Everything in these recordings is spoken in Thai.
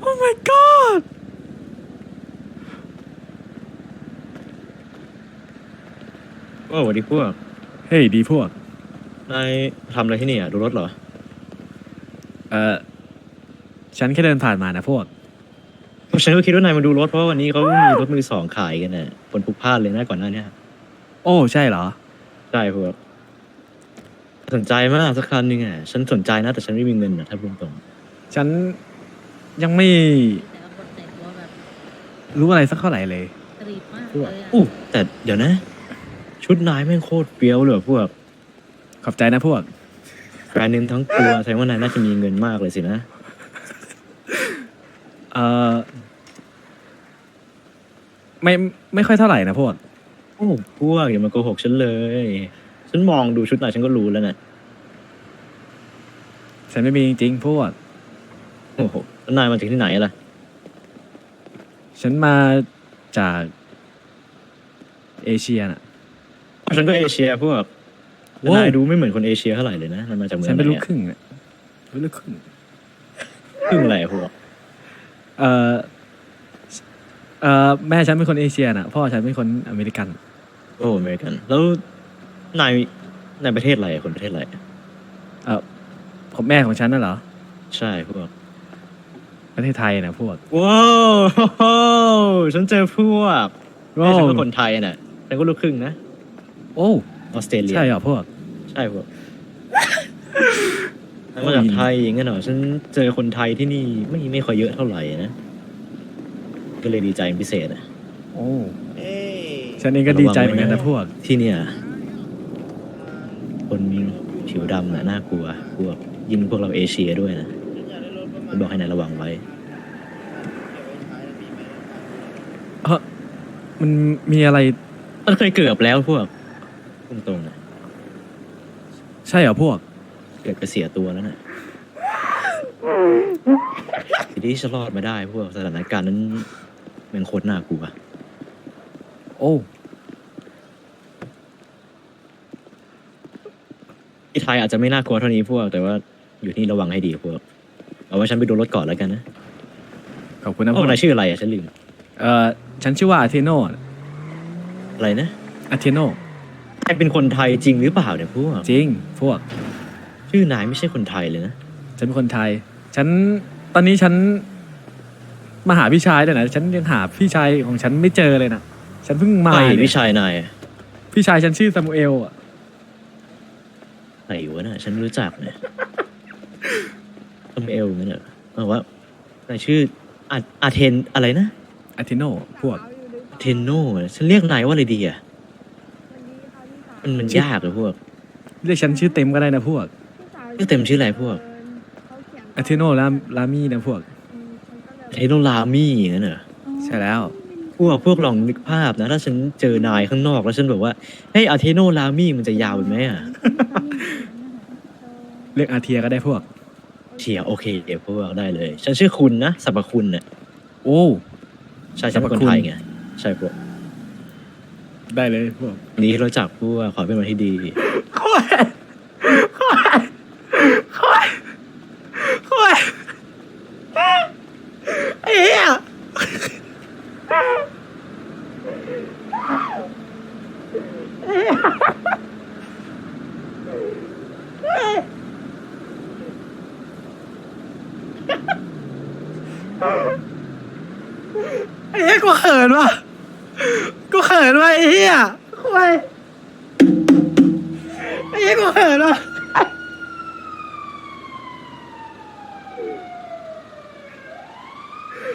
โอ้ my god โอ้สวัสดีพวก เฮ้ยดีพวก นายทำอะไรที่นี่อะ ดูรถเหรอ เออฉันแค่เดินผ่านมานะพวก ฉันก็คิดว่านายมาดูรถเพราะว่าวันนี้เขามีรถมือสองขายกันน่ะคนพลุกพลาดเลยนะก่อนหน้าเนี้ยโอ้ใช่เหรอ ใช่พวก สนใจมากสักคันหนึงอะฉันสนใจนะ แต่ฉันไม่มีเงินอะถ้าพูดตรงฉันยังไม่แต่ละคนแต่งตัวแบบรู้อะไรสักเท่าไหร่เลย กรีบมากพวกเลยอะอู้แต่เดี๋ยวนะ ชุดนายแม่งโคตรเปรี้ยวเลยว่ะพวกขอบใจนะพวก แบรนด์เนมทั้งตัวแสดงว่านายน่าจะมีเงินมากเลยสินะ เออไม่ไม่ค่อยเท่าไหร่นะพวก โอ้พวกอย่ามาโกหกฉันเลย ฉันมองดูชุดนายฉันก็รู้แล้วน่ะฉันไม่มีจริงๆพวก โอ้โหแล้วนายมาจากที่ไหนล่ะ ฉันมาจากเอเชียน่ะ ฉันก็เอเชียพวกแล้วโอ้นายดูไม่เหมือนคนเอเชียเท่าไหร่เลยนะนายมาจากเมืองฉันไหเป็นนลูกอะครึ่งน่ะเป็นลูกครึ่ง ครึ่งอะไรอะพวกเออเออแม่ฉันเป็นคนเอเชียน่ะ พ่อฉันเป็นคนอเมริกัน โอ้อเมริกัน แล้ว นายนายประเทศอะไรอะคนประเทศอะไรอะเออผมแม่ของฉันน่ะเหรอ ใช่พวก ประเทศไทยนะพวก ว้าวฉันเจอพวกโอ้แม่ฉันก็คนไทยน่ะฉันก็ลูกครึ่งนะโอ้ออสเตรเลียใช่เหรอพวก ใช่พวกฉันมาจากไทยอย่างเงี้ยเหรอฉันเจอคนไทยที่นี่ไม่ไม่ค่อยเยอะเท่าไหร่นะก็เลยดีใจเป็นพิเศษอะโอ้ ฉันเองก็ดีใจเหมือนกันนะพวก ที่เนี่ยคนผิว ดำน่ะน่ากลัวพวกยิ่งพวกเราเอเชียด้วยนะฉันบอกให้นายระวังไว้เออมันมีอะไรมันเคยเกือบแล้วพวกตรงตรงๆนะใช่เหรอพวก เกือบจะเสียตัวแล้วนะทีนี้ฉันรอดมาได้พวกสถานการณ์นั้นแมันโคตรน่ากลัว โอ้ ที่ไทยอาจจะไม่น่ากลัวเท่านี้พวก แต่ว่าอยู่ที่ระวังให้ดีพวก เอาไว้ฉันไปดูรถก่อนแล้วกันนะขอบคุณนะพพววกกนายชื่ออะไรอะฉันลืมเออฉันชื่อว่าอาเทโนอะไรนะอาเทโนนายเป็นคนไทยจริงหรือเปล่าเนี่ยพวก จริงพวก ชื่อนายไม่ใช่คนไทยเลยนะฉันเป็นคนไทย ฉันตอนนี้ฉันมาหาพี่ชายเลยนะ ฉันยังหาพี่ชายของฉันไม่เจอเลยนะ ฉันเพิ่งมาใครเนี่ยพี่ชายนายอะพี่ชายฉันชื่อซามูเอลอะ ไหนวะน่ะฉันไม่รู้จักเนี่ยทำเอลงั้นเหรอบอกว่านายชื่ออาอาเทนอะไรนะอาเทโนพวกเทนโนฉันเรียกนายว่าอะไรดีอะมันมันยากเลยพวก เรียกฉันชื่อเต็มก็ได้นะพวก ชื่อเต็มชื่ออะไรพวก อาเทโนลาลามี่นะพวกเทโนลามี่อย่างนั้นเหรอใช่แล้ว พวกพวกลองนึกภาพนะ ถ้าฉันเจอนายข้างนอกแล้วฉันบอกว่า เฮ้ยอาเทโนลามี่มันจะยาวไปไหมอะ เรียกอาเทียก็ได้พวก เชียร์โอเคเดี๋ยวพวกได้เลย ฉันชื่อคุณนะสรรพคุณเนี่ยโอ้ ใช่ฉันเป็นคนไทยไงใช่พวกได้เลยพวกวันนี้ที่รู้จักพวกขอให้เป็นวันที่ดีโอ้ยโอ้ยโอ้ยโอ้ยไอ้เหี้ยไอ้เหี้ย กูเขินว่ะกูเขินว่ะไอ้เหี้ยโอ้ยไอ้เหี้ยกูเขินว่ะ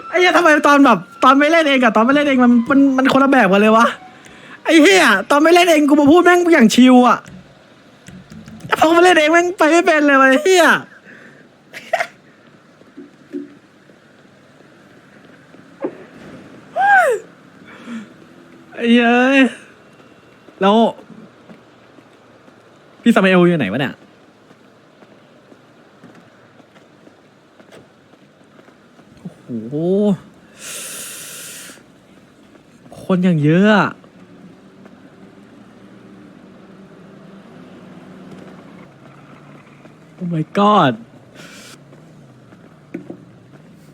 ไอ้เหี้ยทำไมตอนแบบตอนไม่เล่นเองกับตอนไม่เล่นเองมันมันมันคนละแบบกันเลยวะไอ้เหี้ยตอนไม่เล่นเองกูมาพูดแม่งอย่างชิวอะพอมาเล่นเองแม่งไปไม่เป็นเลยวะไอ้เหี้ย เหี้ยเอ้ยแล้ว พี่ซามาเอลอยู่ไหนวะเนี่ย โอ้โห คนอย่างเยอะอะโอ้ my god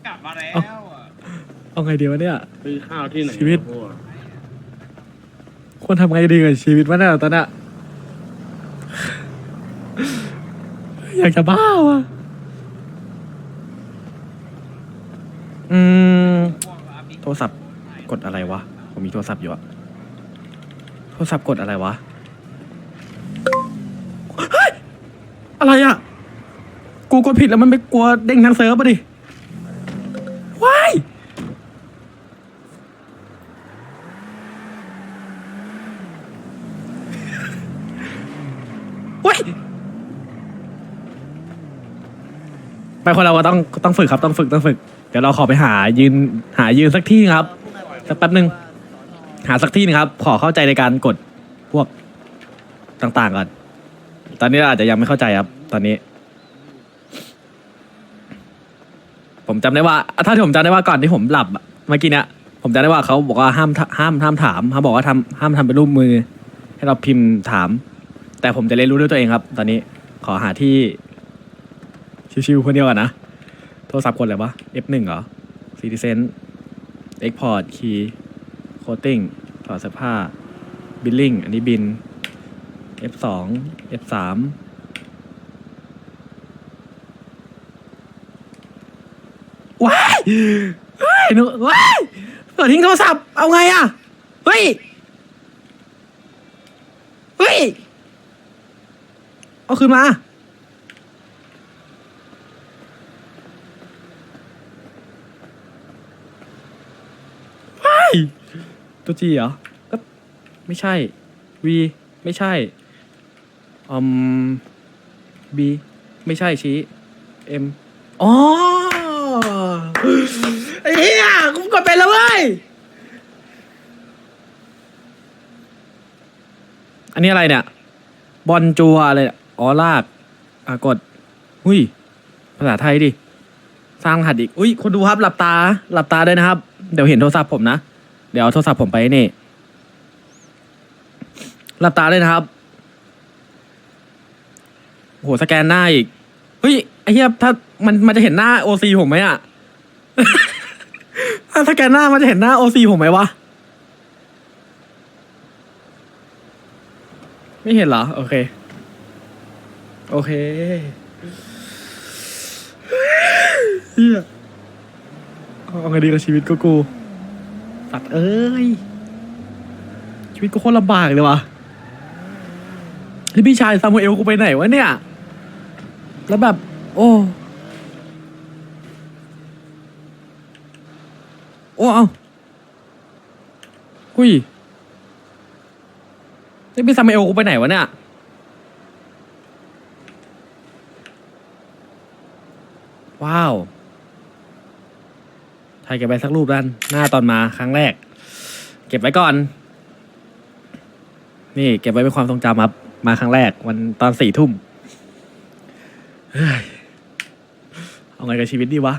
แล้วเอาเอาไงดีวะเนี่ย ซื้อข้าวที่ไหนชีวิตพก ควรทำไงดีกับชีวิตวะเนี่ยตอนเนี้ยอยากจะบ้าวะอืม โทรศัพท์กดอะไรวะ ผมมีโทรศัพท์อยู่อะโทรศัพท์กดอะไรวะเฮ้ยอะไรอะกูกดผิดแล้วมันไม่กลัวเด้งทั้งเซิร์ฟปะดิ ไปคนเราก็ต้องต้องฝึกครับต้องฝึกต้องฝึก เดี๋ยวเราขอไปหายืนหายืนสักที่ครับสักแป๊บหนึ่งหาสักที่หนึงครับ ขอเข้าใจในการกดพวกต่างๆก่อนตอนนี้เราอาจจะยังไม่เข้าใจครับ ตอนนี้ ผมจำได้ว่า ถ้าผมจำได้ว่าก่อนที่ผมหลับเมื่อกี้เนี่ยผมจำได้ว่าเขาบอกว่าห้ามห้ามห้ามถามเขาบอกว่าทำห้ามทำเป็นรูปมือ ให้เราพิมพ์ถาม แต่ผมจะเรียนรู้ด้วยตัวเองครับ ตอนนี้ขอหาที่ ชิวๆคนเดียวก่อนนะ โทรศัพท์กดอะไรวะ F1 เหรอ Citizen Export Key Coating ถอดเสื้อผ้า Billing อันนี้บิน F2 F3 ว้ายว้ายนว้ายเปิดทิ้งโทรศัพท์เอาไงอะเฮ้ย เฮ้ย เอาคืนมา ว้าย ตัวจีเหรอก็ไม่ใช่ V ไม่ใช่อืม B ไม่ใช่ชี้ M อ๋อไอ้เหี้ยกูกดเป็นแล้วเว้ย อันนี้อะไรเนี่ย บอลจัวอะไรเนี่ยอ๋อลาก อะกดอุ้ย ภาษาไทยดิ สร้างรหัสอีก อุ้ยคนดูครับ หลับตา หลับตาด้วยนะครับ เดี๋ยวเห็นโทรศัพท์ผมนะ เดี๋ยวเอาโทรศัพท์ผมไปนี่หลับตาเลยนะครับ โหสแกนหน้าอีก เฮ้ยไอ้เหี้ยถ้ามันมันจะเห็นหน้าโอซีผมไหมอะถ้าสแกนหน้ามันจะเห็นหน้าโอซีผมไหมวะ ไม่เห็นเหรอ โอเค โอเคเฮียเอาไงดีกับชีวิตกูกู ตัดเอ้ย ชีวิตกูโคตรลำบากเลยวะที่พี่ชายซามูเอลกูไปไหนวะเนี่ย แล้วแบบ โอ้ โอ้ เอาหุยนี่พี่ซามูเอลกูไปไหนวะเนี่ย ว้าว ถ่ายเก็บไว้สักรูปด้านหน้าตอนมาครั้งแรก เก็บไว้ก่อน นี่เก็บไว้เป็นความทรงจำครับมาครั้งแรก วันตอนสี่ทุ่มเฮ้ยเอาไงกับชีวิตดีวะ